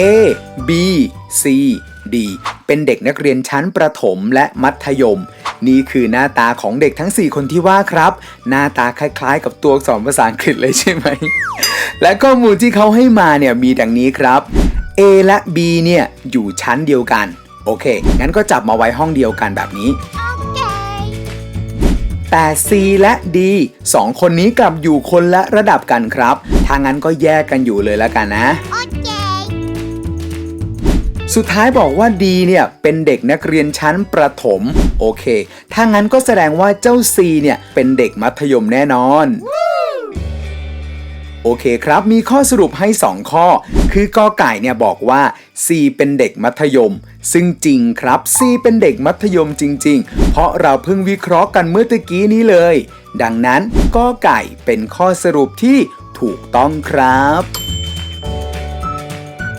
A B C D เป็นเด็กนักเรียนชั้นประถมและมัธยม นี่คือหน้าตาของเด็กทั้ง 4 คนที่ว่าครับ หน้าตาคล้ายๆ กับตัวอักษรภาษาอังกฤษเลยใช่ไหม และข้อมูลที่เขาให้มาเนี่ยมีดังนี้ครับ A และ B เนี่ยอยู่ชั้นเดียวกัน โอเค งั้นก็จับมาไว้ห้องเดียวกันแบบนี้ แต่ C และ D สองคนนี้กลับอยู่คนละระดับกันครับ ถ้างั้นก็แยกกันอยู่เลยแล้วกันนะ สุดท้ายบอกว่า D เนี่ยเป็นเด็กนักเรียนชั้นประถม โอเค ถ้างั้นก็แสดงว่าเจ้า C เนี่ยเป็นเด็กมัธยมแน่นอนโอเคครับ มีข้อสรุปให้ 2 ข้อ คือกอไก่เนี่ยบอกว่า C เป็นเด็กมัธยม ซึ่งจริงครับ C เป็นเด็กมัธยมจริง ๆ เพราะเราเพิ่งวิเคราะห์กันเมื่อตะกี้นี้เลย ดังนั้นกอไก่เป็นข้อสรุปที่ถูกต้องครับ